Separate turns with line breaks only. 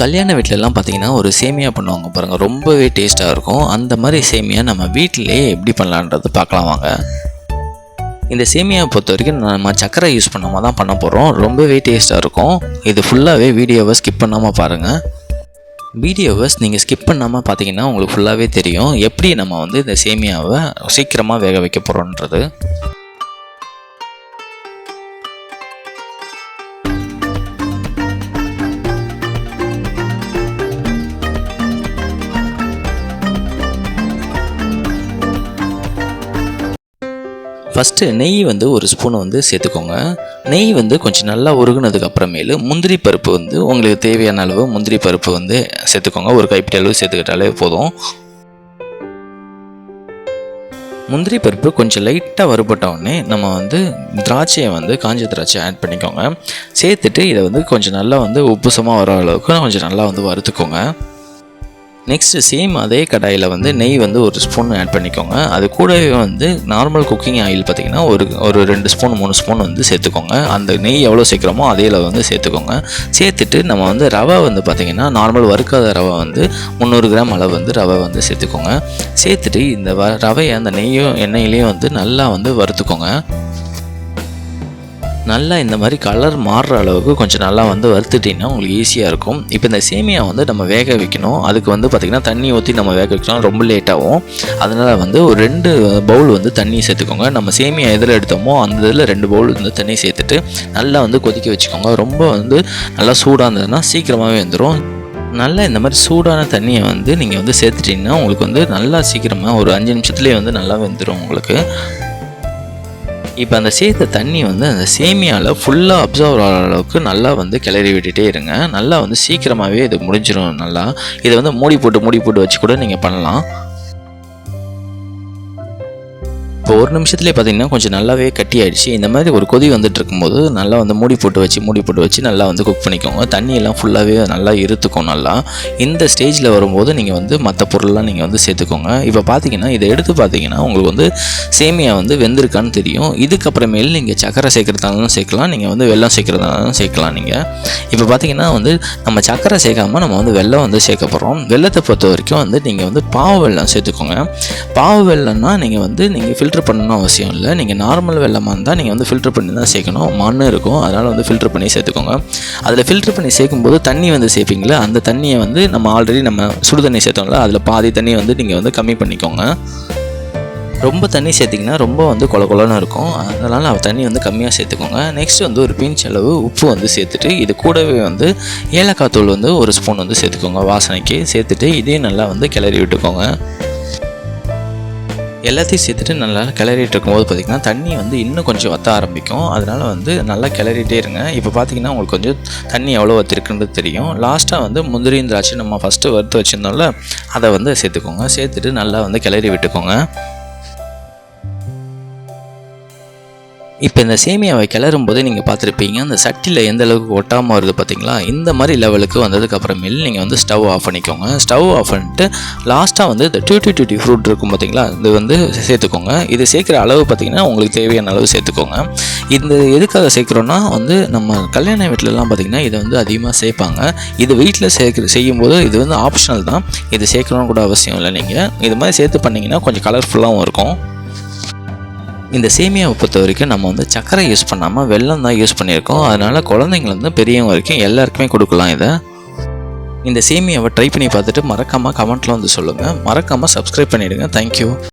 கல்யாண வீட்டிலலாம் பார்த்தீங்கன்னா ஒரு சேமியா பண்ணுவாங்க பாருங்கள் ரொம்பவே டேஸ்ட்டாக இருக்கும். அந்த மாதிரி சேமியா நம்ம வீட்டிலேயே எப்படி பண்ணலான்றது பார்க்கலாம் வாங்க. இந்த சேமியாவை பொறுத்த வரைக்கும் நம்ம சக்கரை யூஸ் பண்ணாமல் தான் பண்ண போகிறோம் ரொம்பவே டேஸ்ட்டாக இருக்கும். இது ஃபுல்லாகவே வீடியோவை ஸ்கிப் பண்ணாமல் பாருங்கள் வீடியோவை நீங்கள் ஸ்கிப் பண்ணாமல் பார்த்தீங்கன்னா உங்களுக்கு ஃபுல்லாகவே தெரியும். எப்படி நம்ம வந்து இந்த சேமியாவை சீக்கிரமாக வேக வைக்க போகிறோன்றது ஃபஸ்ட்டு நெய் வந்து ஒரு ஸ்பூன் வந்து சேர்த்துக்கோங்க. நெய் வந்து கொஞ்சம் நல்லா உருகுனதுக்கு அப்புறமேலு முந்திரி பருப்பு வந்து உங்களுக்கு தேவையான அளவு முந்திரி பருப்பு வந்து சேர்த்துக்கோங்க. ஒரு கைப்பிடி அளவு சேர்த்துக்கிட்டாலே போதும். முந்திரி பருப்பு கொஞ்சம் லைட்டாக வறுபட்டவுடனே நம்ம வந்து திராட்சையை வந்து காஞ்ச திராட்சை ஆட் பண்ணிக்கோங்க. சேர்த்துட்டு இதை வந்து கொஞ்சம் நல்லா வந்து உப்புசமாக வர அளவுக்கு கொஞ்சம் நல்லா வந்து வறுத்துக்கோங்க. நெக்ஸ்ட்டு சேம் அதே கடாயில் வந்து நெய் வந்து ஒரு ஸ்பூன் ஆட் பண்ணிக்கோங்க. அது கூடவே வந்து நார்மல் குக்கிங் ஆயில் பார்த்திங்கன்னா ஒரு ஒரு ரெண்டு ஸ்பூன் மூணு ஸ்பூன் வந்து சேர்த்துக்கோங்க. அந்த நெய் எவ்வளோ சேர்க்குறோமோ அதே அளவு வந்து சேர்த்துக்கோங்க. சேர்த்துட்டு நம்ம வந்து ரவை வந்து பார்த்திங்கன்னா நார்மல் வறுக்காத ரவை வந்து முந்நூறு கிராம் அளவு வந்து ரவை வந்து சேர்த்துக்கோங்க. சேர்த்துட்டு இந்த வ ரவையை அந்த நெய்யும் எண்ணெயிலையும் வந்து நல்லா வந்து வறுத்துக்கோங்க. நல்லா இந்த மாதிரி கலர் மாறுற அளவுக்கு கொஞ்சம் நல்லா வந்து வறுத்துட்டிங்கன்னா உங்களுக்கு ஈஸியாக இருக்கும். இப்போ இந்த சேமியா வந்து நம்ம வேக வைக்கணும். அதுக்கு வந்து பார்த்திங்கன்னா தண்ணி ஊற்றி நம்ம வேக வைக்கணும் ரொம்ப லேட்டாகும் அதனால் வந்து ஒரு ரெண்டு பவுல் வந்து தண்ணி சேர்த்துக்கோங்க. நம்ம சேமியா எதில் எடுத்தோமோ அந்த இதில் ரெண்டு பவுல் வந்து தண்ணி சேர்த்துட்டு நல்லா வந்து கொதிக்க வச்சுக்கோங்க. ரொம்ப வந்து நல்லா சூடாக இருந்ததுன்னா சீக்கிரமாகவே வந்துடும் நல்லா இந்த மாதிரி சூடான தண்ணியை வந்து நீங்கள் வந்து சேர்த்துட்டிங்கன்னா உங்களுக்கு வந்து நல்லா சீக்கிரமாக ஒரு அஞ்சு நிமிஷத்துலேயே வந்து நல்லா வெந்துடும் உங்களுக்கு. இப்போ அந்த சேர்த்த தண்ணி வந்து அந்த சேமியாவில் ஃபுல்லாக அப்சர்வ் ஆகிற அளவுக்கு நல்லா வந்து கிளறி விட்டுட்டே இருங்க. நல்லா வந்து சீக்கிரமாகவே இது முடிஞ்சிடும் நல்லா. இதை வந்து மூடி போட்டு மூடி போட்டு வச்சு கூட நீங்கள் பண்ணலாம். ஒரு நிமிஷத்துலேயே பார்த்தீங்கன்னா கொஞ்சம் நல்லாவே கட்டி ஆயிடுச்சு இந்த மாதிரி ஒரு கொதி வந்துட்டு இருக்கும்போது நல்லா வந்து மூடி போட்டு வச்சு மூடி போட்டு வச்சு நல்லா வந்து குக் பண்ணிக்கோங்க. தண்ணியெல்லாம் ஃபுல்லாகவே நல்லா இருத்துக்கும் நல்லா. இந்த ஸ்டேஜில் வரும்போது நீங்கள் வந்து மற்ற பொருள்லாம் நீங்கள் வந்து சேர்த்துக்கோங்க. இப்போ பார்த்தீங்கன்னா இதை எடுத்து பார்த்தீங்கன்னா உங்களுக்கு வந்து சேமியா வந்து வெந்திருக்கான்னு தெரியும். இதுக்கப்புறமேல் நீங்கள் சக்கரை சேர்க்குறதாலும் சேர்க்கலாம். நீங்கள் வந்து வெள்ளம் சேர்க்குறதாலும் சேர்க்கலாம் நீங்கள் இப்போ பார்த்தீங்கன்னா வந்து நம்ம சக்கரை சேர்க்காம நம்ம வந்து வெள்ளம் வந்து சேர்க்க போகிறோம் வெள்ளத்தை பொறுத்த வரைக்கும் வந்து நீங்கள் வந்து பாவு வெள்ளம் சேர்த்துக்கோங்க. பாவு வெள்ளம்னா நீங்கள் வந்து நீங்கள் ஃபில்டர் பண்ணணும் அவசியம் இல்லை. நீங்கள் நார்மல் வெள்ளமாக இருந்தால் நீங்கள் வந்து ஃபில்டர் பண்ணி தான் சேர்க்கணும். மண் இருக்கும். அதனால் வந்து ஃபில்ட்ரு பண்ணி சேர்த்துக்கோங்க. அதில் ஃபில்டர் பண்ணி சேர்க்கும்போது தண்ணி வந்து சேர்ப்பீங்களே அந்த தண்ணியை வந்து நம்ம ஆல்ரெடி நம்ம சுடு தண்ணி சேர்த்தோம்ல அதில் பாதி தண்ணி வந்து நீங்கள் வந்து கம்மி பண்ணிக்கோங்க. ரொம்ப தண்ணி சேர்த்திங்கன்னா ரொம்ப வந்து கொல கொலன்னு இருக்கும். அதனால் தண்ணி வந்து கம்மியாக சேர்த்துக்கோங்க. நெக்ஸ்ட் வந்து ஒரு பிஞ்ச் அளவு உப்பு வந்து சேர்த்துட்டு இது கூடவே வந்து ஏலக்காய் தூள் வந்து ஒரு ஸ்பூன் வந்து சேர்த்துக்கோங்க வாசனைக்கு. சேர்த்துட்டு இதையும் நல்லா வந்து கிளறி விட்டுக்கோங்க. எல்லாத்தையும் சேர்த்துட்டு நல்லா கிளறிட்டு இருக்கும்போது பார்த்திங்கன்னா தண்ணி வந்து இன்னும் கொஞ்சம் வத்த ஆரம்பிக்கும். அதனால் வந்து நல்லா கிளறிட்டே இருங்க. இப்போ பார்த்தீங்கன்னா உங்களுக்கு கொஞ்சம் தண்ணி எவ்வளோ வத்திருக்குன்றது தெரியும். லாஸ்ட்டாக வந்து முந்திரியும் திராட்சை நம்ம ஃபஸ்ட்டு வறுத்து வச்சுருந்தோம்ல அதை வந்து சேர்த்துக்கோங்க. சேர்த்துட்டு நல்லா வந்து கிளறி விட்டுக்கோங்க. இப்போ இந்த சேமியாவை கிளறும் போதே நீங்கள் பார்த்துருப்பீங்க அந்த சட்டியில் எந்த அளவுக்கு ஒட்டாமல் வருது பார்த்தீங்களா? இந்த மாதிரி லெவலுக்கு வந்ததுக்கப்புறமேல் நீங்கள் வந்து ஸ்டவ் ஆஃப் பண்ணிக்கோங்க. ஸ்டவ் ஆஃப் பண்ணிட்டு லாஸ்ட்டாக வந்து இந்த டியூட்டி டியூட்டி ஃப்ரூட் இருக்கும் பார்த்தீங்களா? இது வந்து சேர்த்துக்கோங்க. இது சேர்க்குற அளவு பார்த்தீங்கன்னா உங்களுக்கு தேவையான அளவு சேர்த்துக்கோங்க. இந்த எதுக்காக சேர்க்குறோன்னா வந்து நம்ம கல்யாண வீட்டிலலாம் பார்த்திங்கன்னா இதை வந்து அதிகமாக சேர்ப்பாங்க. இது வீட்டில் சேர்க்குற செய்யும்போது இது வந்து ஆப்ஷனல் தான். இது சேர்க்கணும்னு கூட அவசியம் இல்லை. நீங்கள் இது மாதிரி சேர்த்து பண்ணிங்கன்னா கொஞ்சம் கலர்ஃபுல்லாகவும் இருக்கும். இந்த சேமியாவை பொறுத்த வரைக்கும் நம்ம வந்து சர்க்கரை யூஸ் பண்ணாமல் வெள்ளம் தான் யூஸ் பண்ணியிருக்கோம். அதனால் குழந்தைங்கலேருந்து பெரியவங்க வரைக்கும் எல்லாருக்குமே கொடுக்கலாம் இதை. இந்த சேமியாவை ட்ரை பண்ணி பார்த்துட்டு மறக்காமல் கமெண்ட்டில் வந்து சொல்லுங்கள் மறக்காமல் சப்ஸ்கிரைப் பண்ணிவிடுங்க தேங்க்யூ